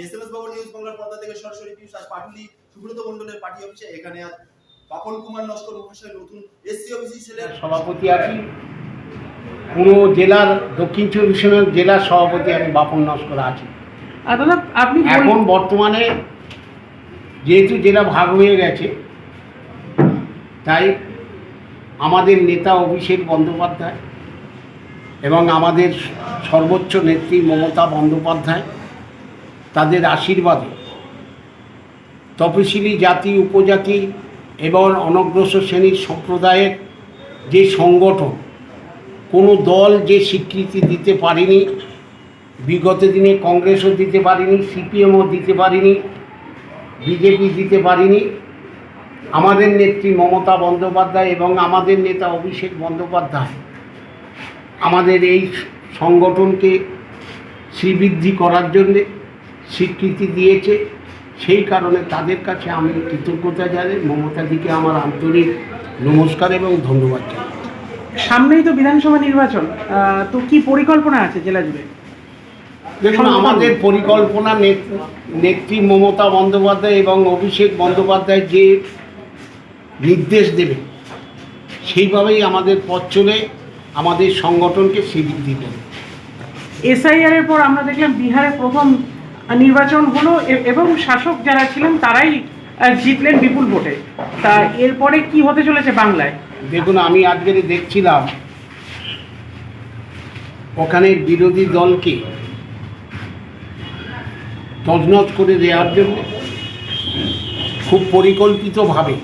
SMS বাবু news বাংলার পর্দা থেকে সরাসরি পিউষ আজ পাটুলি সুব্রত মণ্ডলের পার্টি অফিসে। এখানে আজ পাপন কুমার নস্কর মহাশয় নতুন এসসি অফিসি সেলের সভাপতি আছি। কোনো জেলার দক্ষিণ চব্বিশ পরগনার জেলার সভাপতি আমি বাপন নস্কর আছি। আপনি এখন বর্তমানে যেহেতু জেলা ভাগ হয়ে গেছে তাই আমাদের নেতা অভিষেক বন্দ্যোপাধ্যায় এবং আমাদের সর্বোচ্চ নেত্রী মমতা বন্দ্যোপাধ্যায় তাদের আশীর্বাদে। তপশিলি জাতি, উপজাতি এবং অনগ্রসর শ্রেণির সম্প্রদায়ের যে সংগঠন, কোনো দল যে স্বীকৃতি দিতে পারেনি, বিগত দিনে কংগ্রেসও দিতে পারেনি, সিপিএমও দিতে পারেনি, বিজেপি দিতে পারেনি, আমাদের নেত্রী মমতা বন্দ্যোপাধ্যায় এবং আমাদের নেতা অভিষেক বন্দ্যোপাধ্যায় আমাদের এই সংগঠনকে শ্রীবৃদ্ধি করার জন্যে স্বীকৃতি দিয়েছে। সেই কারণে তাদের কাছে আমি কৃতজ্ঞতা জানাই। মমতাদিকে আমার আন্তরিক নমস্কার এবং ধন্যবাদ জানাই। সামনেই তো বিধানসভা নির্বাচন। তো কি পরিকল্পনা আছে জেলা জুড়ে? দেখুন আমাদের পরিকল্পনা নেত- নেত্রী মমতা বন্দ্যোপাধ্যায় এবং অভিষেক বন্দ্যোপাধ্যায় যে নির্দেশ দেবে সেইভাবেই আমাদের পথ চলে আমাদের সংগঠনকে স্বীকৃতি দেবে এসআইআর এর পর আমরা দেখলাম বিহারে প্রথম নির্বাচন হলো এবং শাসক যারা ছিলেন তারাই জিতলেন বিপুল ভোটে। তা এরপরে কি হতে চলেছে বাংলায়? দেখুন, আমি আজকের দেখছিলাম, ওখানে বিরোধী দলকে তজনজ করে দেওয়ার জন্য খুব পরিকল্পিতভাবে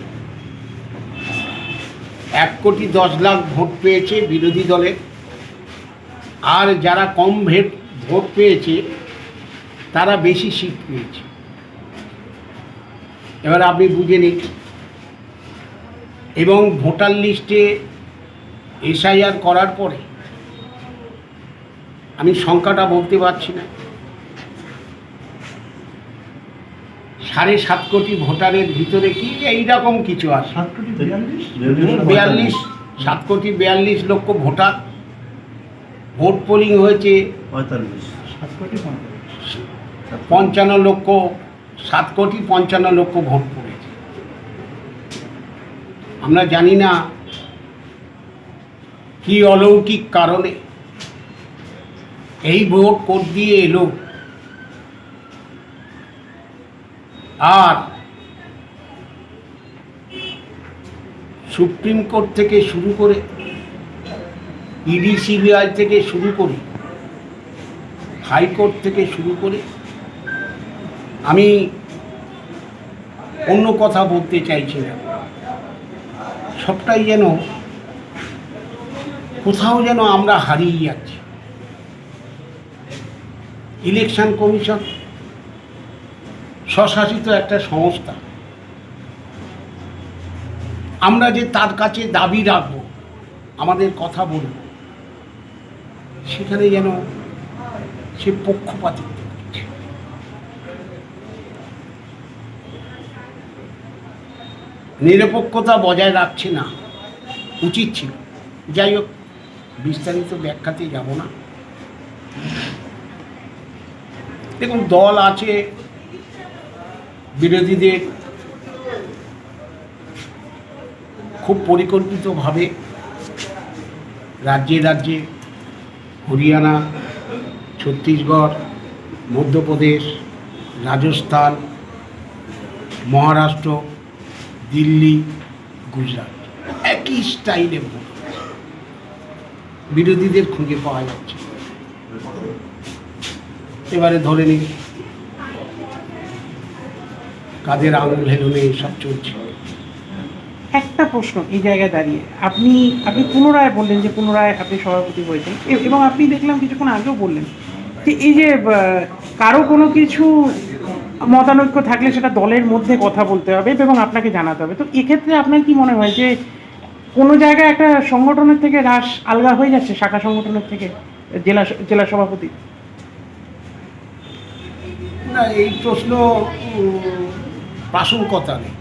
এক কোটি দশ লাখ ভোট পেয়েছে বিরোধী দলের আর যারা কম ভেট ভোট পেয়েছে তারা বেশি সিট পেয়েছে। এবার আপনি বুঝে নিন। এবং ভোটার লিস্টে এসআইআর করার পরে আমি সংখ্যাটা বলতে পারছি না। সাড়ে সাত কোটি ভোটারের ভিতরে কি এইরকম কিছু আছে? বিয়াল্লিশ? সাত কোটি বিয়াল্লিশ লক্ষ ভোটার। ভোট পোলিং হয়েছে পঞ্চান্ন লক্ষ, সাত কোটি পঞ্চান্ন লক্ষ ভোট পড়েছে। আমরা জানি না কি অলৌকিক কারণে এই ভোট কোর্ট দিয়ে এলো। আর সুপ্রিম কোর্ট থেকে শুরু করে ইডি সিবিআই থেকে শুরু করে হাইকোর্ট থেকে শুরু করে আমি অন্য কথা বলতে চাইছি না। সবটাই যেন কোথাও যেন আমরা হারিয়ে যাচ্ছি। ইলেকশন কমিশন স্বশাসিত একটা সংস্থা। আমরা যে তার কাছে দাবি রাখব, আমাদের কথা বলব, সেখানে যেন সে পক্ষপাতিত্ব করছে নিরপেক্ষতা বজায় রাখছে না, উচিত ছিল। যাই হোক, বিস্তারিত ব্যাখ্যাতে যাব না। দেখুন, দল আছে, বিরোধীদের খুব পরিকল্পিতভাবে রাজ্যে রাজ্যে, হরিয়ানা, ছত্তিশগড়, মধ্যপ্রদেশ, রাজস্থান, মহারাষ্ট্র দিল্লি, গুজরাট, একই স্টাইলে ভোট বিরোধীদের খুঁজে পাওয়া যাচ্ছে। এবারে ধরে নিন, কাদের আঙুল হেলুনে সব চলছে? একটা প্রশ্ন এই জায়গায় দাঁড়িয়ে। আপনি আপনি পুনরায় বললেন যে পুনরায় আপনি সভাপতি হয়েছেন। এবং আপনি দেখলাম কিছুক্ষণ আগেও বললেন যে এই যে কারও কোনো কিছু মতানৈক্য থাকলে সেটা দলের মধ্যে কথা বলতে হবে এবং আপনাকে জানাতে হবে। তো এক্ষেত্রে আপনার কি মনে হয় যে কোনো জায়গায় একটা সংগঠনের থেকে হ্রাস আলগা হয়ে যাচ্ছে শাখা সংগঠনের থেকে জেলা জেলা সভাপতি? না এই প্রশ্ন উম, প্রাসঙ্গিকতা নেই।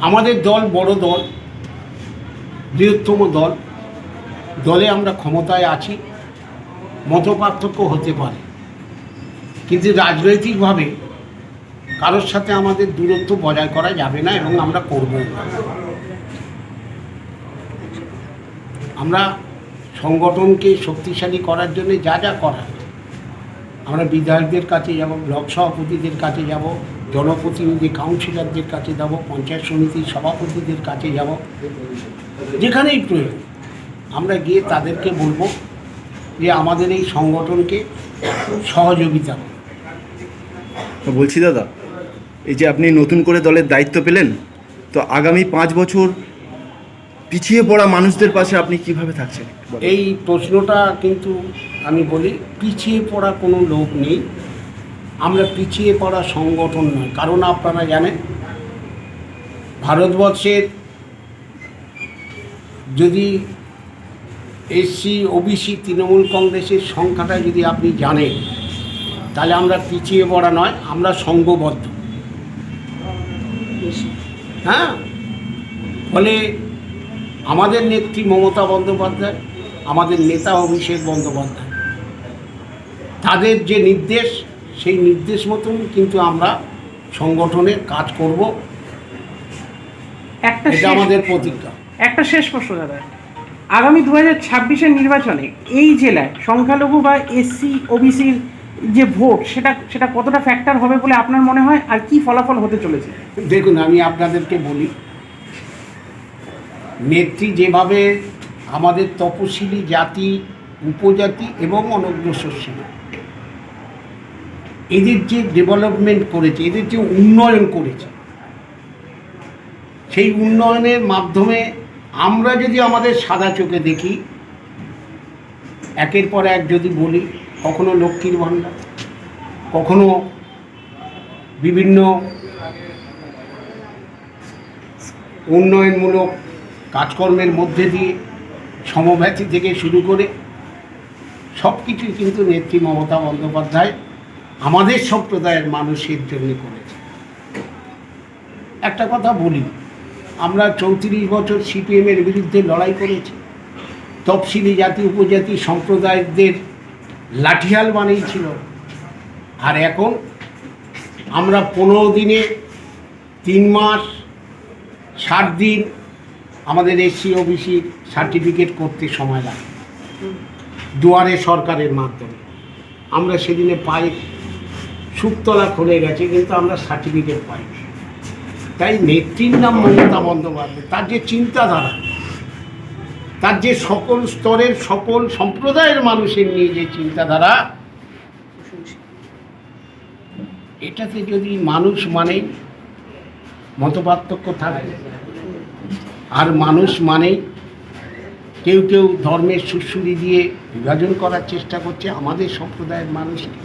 আমাদের দল বড় দল বৃহত্তম দল দলে আমরা ক্ষমতায় আছি মতপার্থক্য হতে পারে। কিন্তু রাজনৈতিকভাবে কারোর সাথে আমাদের দূরত্ব বজায় করা যাবে না এবং আমরা করব আমরা সংগঠনকে শক্তিশালী করার জন্য যা যা করার, আমরা বিধায়কদের কাছে যাব, ব্লক সভাপতিদের কাছে যাব, জনপ্রতিনিধি কাউন্সিলরদের কাছে যাব, পঞ্চায়েত সমিতির সভাপতিদের কাছে যাব, যেখানেই প্রয়োজন। আমরা গিয়ে তাদেরকে বলব যে আমাদের এই সংগঠনকে সহযোগিতা বলছি, দাদা, এই যে আপনি নতুন করে দলের দায়িত্ব পেলেন, তো আগামী পাঁচ বছর পিছিয়ে পড়া মানুষদের পাশে আপনি কীভাবে থাকছেন? এই প্রশ্নটা কিন্তু আমি বলি, পিছিয়ে পড়া কোনো লোক নেই। আমরা পিছিয়ে পড়া সংগঠন নয়। কারণ আপনারা জানেন, ভারতবর্ষের যদি এসসি, ওবিসি, তৃণমূল কংগ্রেসের সংখ্যাটা যদি আপনি জানেন তাহলে আমরা পিছিয়ে পড়া নয় আমরা সংঘবদ্ধ। হ্যাঁ? ফলে আমাদের নেত্রী মমতা বন্দ্যোপাধ্যায় আমাদের নেতা অভিষেক বন্দ্যোপাধ্যায় তাদের যে নির্দেশ সেই নির্দেশ মতন কিন্তু আমরা সংগঠনের কাজ করব। একটা এটা আমাদের প্রতিজ্ঞা। একটা শেষ প্রশ্ন দাদা। আগামী দু হাজার ছাব্বিশের নির্বাচনে এই জেলায় সংখ্যালঘু বা এসসি ওবিসির যে ভোট, সেটা সেটা কতটা ফ্যাক্টর হবে বলে আপনার মনে হয় আর কি ফলাফল হতে চলেছে? দেখুন, আমি আপনাদেরকে বলি, নেত্রী যেভাবে আমাদের তপশিলি জাতি, উপজাতি এবং অনগ্রসর ছিল, এদের যে ডেভেলপমেন্ট করেছে, এদের যে উন্নয়ন করেছে, সেই উন্নয়নের মাধ্যমে আমরা যদি আমাদের সাদা চোখে দেখি, একের পর এক যদি বলি কখনো লক্ষ্মীর ভাণ্ডার, কখনো বিভিন্ন উন্নয়নমূলক কাজকর্মের মধ্যে দিয়ে সমব্যথী থেকে শুরু করে সব কিছুই কিন্তু নেত্রী মমতা বন্দ্যোপাধ্যায় আমাদের সম্প্রদায়ের মানুষের জন্য করেছে। একটা কথা বলি, আমরা চৌত্রিশ বছর সিপিএমের বিরুদ্ধে লড়াই করেছি, তফসিলি জাতি, উপজাতি সম্প্রদায়দের লাঠিয়াল বানিয়েছিল আর এখন আমরা পনেরো দিনে, তিন মাস, ষাট দিন আমাদের এসসি, ওবিসি সার্টিফিকেট করতে সময় লাগে। দুয়ারে সরকারের মাধ্যমে। আমরা সেদিনে পাই সুপতলা খুলে গেছে, কিন্তু আমরা সার্টিফিকেট পাই তাই নেত্রীর নাম মমতা বন্দ্যোপাধ্যায়, তার যে চিন্তাধারা তার যে সকল স্তরের সকল সম্প্রদায়ের মানুষের নিয়ে যে চিন্তাধারা এটাতে যদি মানুষ মানে মতপার্থক্য থাকে। আর মানুষ মানে কেউ কেউ ধর্মের সুশ্রুতি দিয়ে বিভাজন করার চেষ্টা করছে আমাদের সম্প্রদায়ের মানুষকে।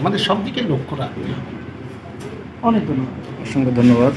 আমাদের সব দিকে লক্ষ্য রাখতে হবে। অনেক ধন্যবাদ। অসংখ্য ধন্যবাদ।